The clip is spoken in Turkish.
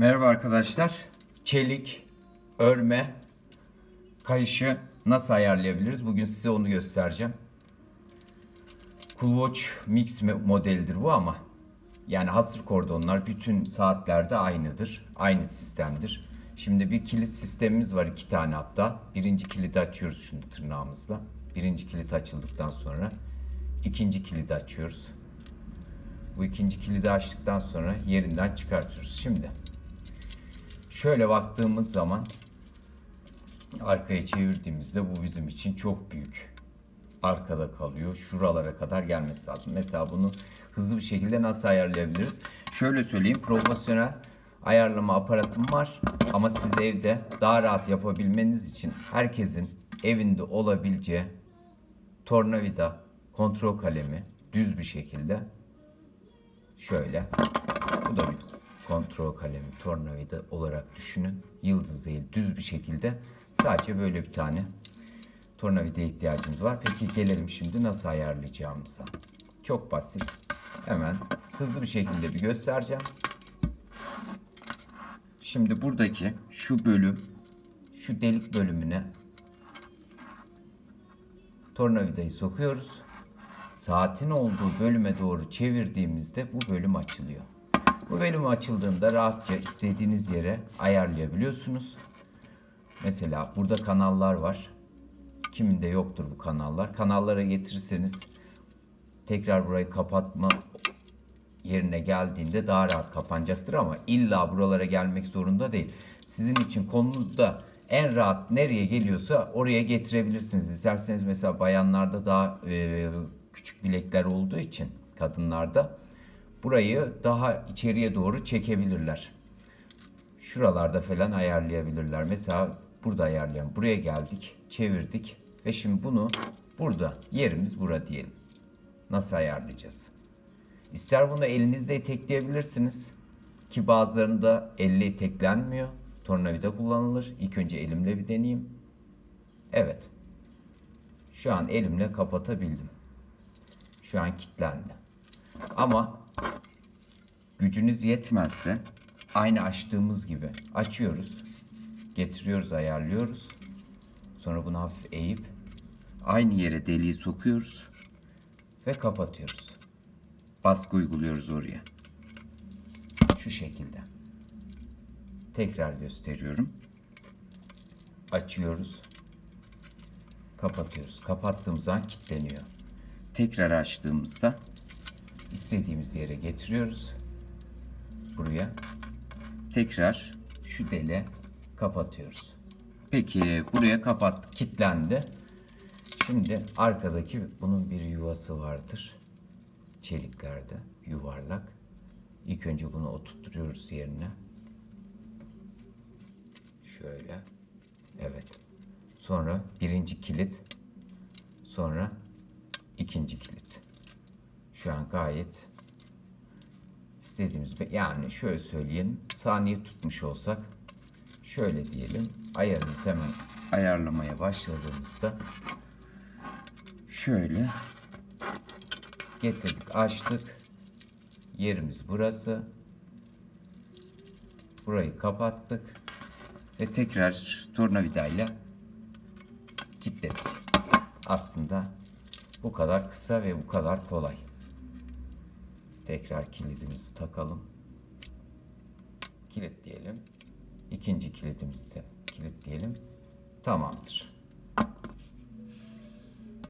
Merhaba arkadaşlar. Çelik, örme, kayışı nasıl ayarlayabiliriz? Bugün size onu göstereceğim. Coolwatch Mix modelidir bu ama yani hasır kordonlar bütün saatlerde aynıdır. Aynı sistemdir. Şimdi bir kilit sistemimiz var iki tane hatta. Birinci kilidi açıyoruz şunu tırnağımızla. Birinci kilit açıldıktan sonra ikinci kilidi açıyoruz. Bu ikinci kilidi açtıktan sonra yerinden çıkartıyoruz. Şimdi şöyle baktığımız zaman arkaya çevirdiğimizde bu bizim için çok büyük. Arkada kalıyor. Şuralara kadar gelmesi lazım. Mesela bunu hızlı bir şekilde nasıl ayarlayabiliriz? Şöyle söyleyeyim. Profesyonel ayarlama aparatım var. Ama siz evde daha rahat yapabilmeniz için herkesin evinde olabileceği tornavida, kontrol kalemi düz bir şekilde Şöyle. Bu da bir kontrol kalemi, tornavida olarak düşünün. Yıldız değil, düz bir şekilde. Sadece böyle bir tane tornavida ihtiyacımız var. Peki gelelim şimdi nasıl ayarlayacağımıza. Çok basit. Hemen hızlı bir şekilde bir göstereceğim. Şimdi buradaki şu bölüm, şu delik bölümüne tornavidayı sokuyoruz. Saatin olduğu bölüme doğru çevirdiğimizde bu bölüm açılıyor. Bu bölüm açıldığında rahatça istediğiniz yere ayarlayabiliyorsunuz. Mesela burada kanallar var. Kiminde yoktur bu kanallar. Kanallara getirirseniz tekrar burayı kapatma yerine geldiğinde daha rahat kapanacaktır ama illa buralara gelmek zorunda değil. Sizin için konunuzda en rahat nereye geliyorsa oraya getirebilirsiniz. İsterseniz mesela bayanlarda daha e, küçük bilekler olduğu için kadınlarda burayı daha içeriye doğru çekebilirler. Şuralarda falan ayarlayabilirler. Mesela burada ayarlayalım. Buraya geldik, çevirdik ve şimdi bunu burada yerimiz bura diyelim. Nasıl ayarlayacağız? İster bunu elinizle itekleyebilirsiniz. Ki bazılarında elle iteklenmiyor. Tornavida kullanılır. İlk önce elimle bir deneyeyim. Evet. Şu an elimle kapatabildim. Şu an kilitlendi. Ama gücünüz yetmezse aynı açtığımız gibi açıyoruz. Getiriyoruz, ayarlıyoruz. Sonra bunu hafif eğip aynı yere deliği sokuyoruz ve kapatıyoruz baskı uyguluyoruz oraya. Şu şekilde. Tekrar gösteriyorum. Açıyoruz. Kapatıyoruz. Kapattığımız zaman kilitleniyor. Tekrar açtığımızda istediğimiz yere getiriyoruz. Buraya. Tekrar şu dele kapatıyoruz. Peki buraya kapat, kilitlendi. Şimdi arkadaki bunun bir yuvası vardır çeliklerde yuvarlak. İlk önce bunu oturtuyoruz yerine. Şöyle. Evet. Sonra birinci kilit. Sonra ikinci kilit. Şu an gayet istediğimiz yani şöyle söyleyelim saniye tutmuş olsak şöyle diyelim ayarımız hemen ayarlamaya başladığımızda şöyle getirdik açtık yerimiz burası burayı kapattık ve tekrar tornavidayla kilitledik. Aslında bu kadar kısa ve bu kadar kolay tekrar kilidimizi takalım. Kilitleyelim ikinci kilidimizi de kilitleyelim tamamdır